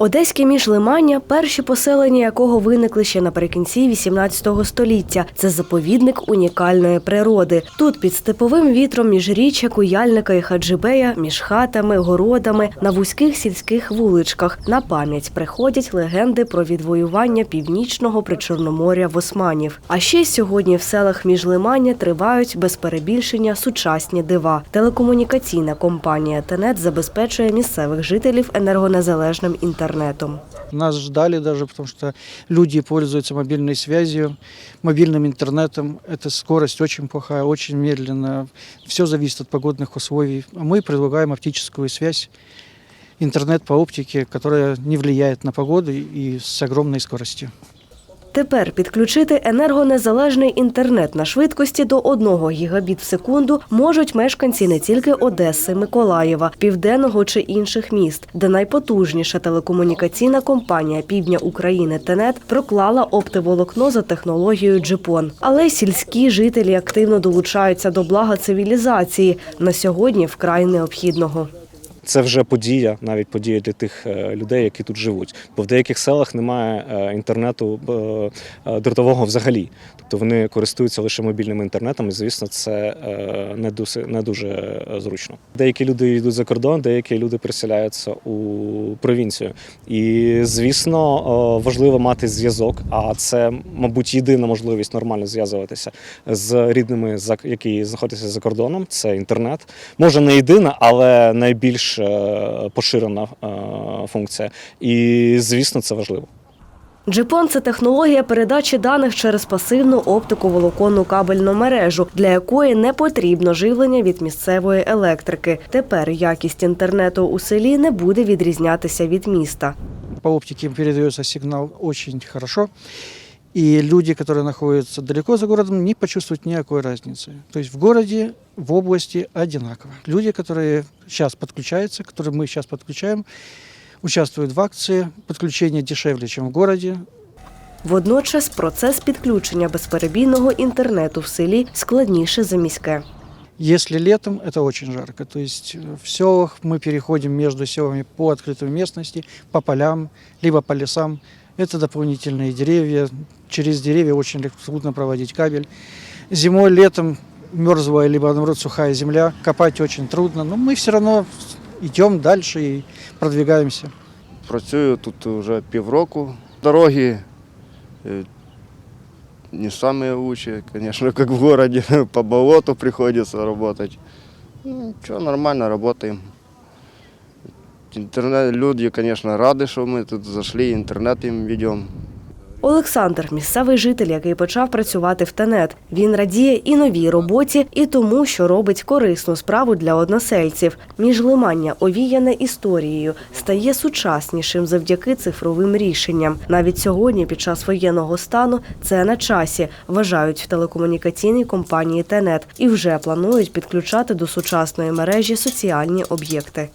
Одеське міжлимання, перші поселення якого виникли ще наприкінці 18 століття. Це заповідник унікальної природи. Тут під степовим вітром між річчя, Куяльника і Хаджибея, між хатами, городами, на вузьких сільських вуличках на пам'ять приходять легенди про відвоювання північного причорноморя в османів. А ще сьогодні в селах міжлимання тривають без перебільшення сучасні дива. Телекомунікаційна компанія Тенет забезпечує місцевих жителів енергонезалежним інтернетом Нас ждали даже, потому что люди пользуются мобильной связью, мобильным интернетом. Эта скорость очень плохая, очень медленная. Все зависит от погодных условий. А мы предлагаем оптическую связь, интернет по оптике, которая не влияет на погоду и с огромной скоростью. Тепер підключити енергонезалежний інтернет на швидкості до 1 гігабіт в секунду можуть мешканці не тільки Одеси, Миколаєва, Південного чи інших міст, де найпотужніша телекомунікаційна компанія Півдня України Тенет проклала оптоволокно за технологією Джипон. Але сільські жителі активно долучаються до блага цивілізації на сьогодні вкрай необхідного. Це вже подія, навіть подія для тих е, людей, які тут живуть. Бо в деяких селах немає е, інтернету е, дротового взагалі. Тобто вони користуються лише мобільним інтернетом, і звісно, це не дуже, не дуже зручно. Деякі люди йдуть за кордон, деякі люди переселяються у провінцію. І звісно, важливо мати зв'язок. А це, мабуть, єдина можливість нормально зв'язуватися з рідними, які знаходяться за кордоном. Це інтернет. Може, не єдина, але найбільш е, поширена е, функція. І звісно, це важливо. Джипон це технологія передачі даних через пасивну оптиковолоконну кабельну мережу, для якої не потрібно живлення від місцевої електрики. Тепер якість інтернету у селі не буде відрізнятися від міста. По оптике передается сигнал очень хорошо. И люди, которые находятся далеко за городом, не почувствуют никакой разницы. То есть в городе, в области одинаково. Люди, которые сейчас подключаются, которые мы сейчас подключаем, участвуют в акции. Подключение дешевле, чем в городе. Водночас процес підключення безперебійного інтернету в селі складніше за міське. Если летом, это очень жарко. То есть э, в селах мы переходим между селами по открытой местности, по полям, либо по лесам. Это дополнительные деревья. Через деревья очень трудно проводить кабель. Зимой, летом мерзлая, либо наоборот сухая земля. Копать очень трудно. Но мы все равно идем дальше и продвигаемся. Працюю тут вже півроку. Дороги не самые лучшие, конечно, как в городе. По болоту приходится работать. Ну, что, нормально работаем. Интернет, люди, конечно, рады, что мы тут зашли, интернет им ведем. Олександр місцевий житель, який почав працювати в Тенет. Він радіє і новій роботі, і тому, що робить корисну справу для односельців. Міжлимання, овіяне історією, стає сучаснішим завдяки цифровим рішенням. Навіть сьогодні, під час воєнного стану, це на часі, вважають в телекомунікаційній компанії Тенет і вже планують підключати до сучасної мережі соціальні об'єкти.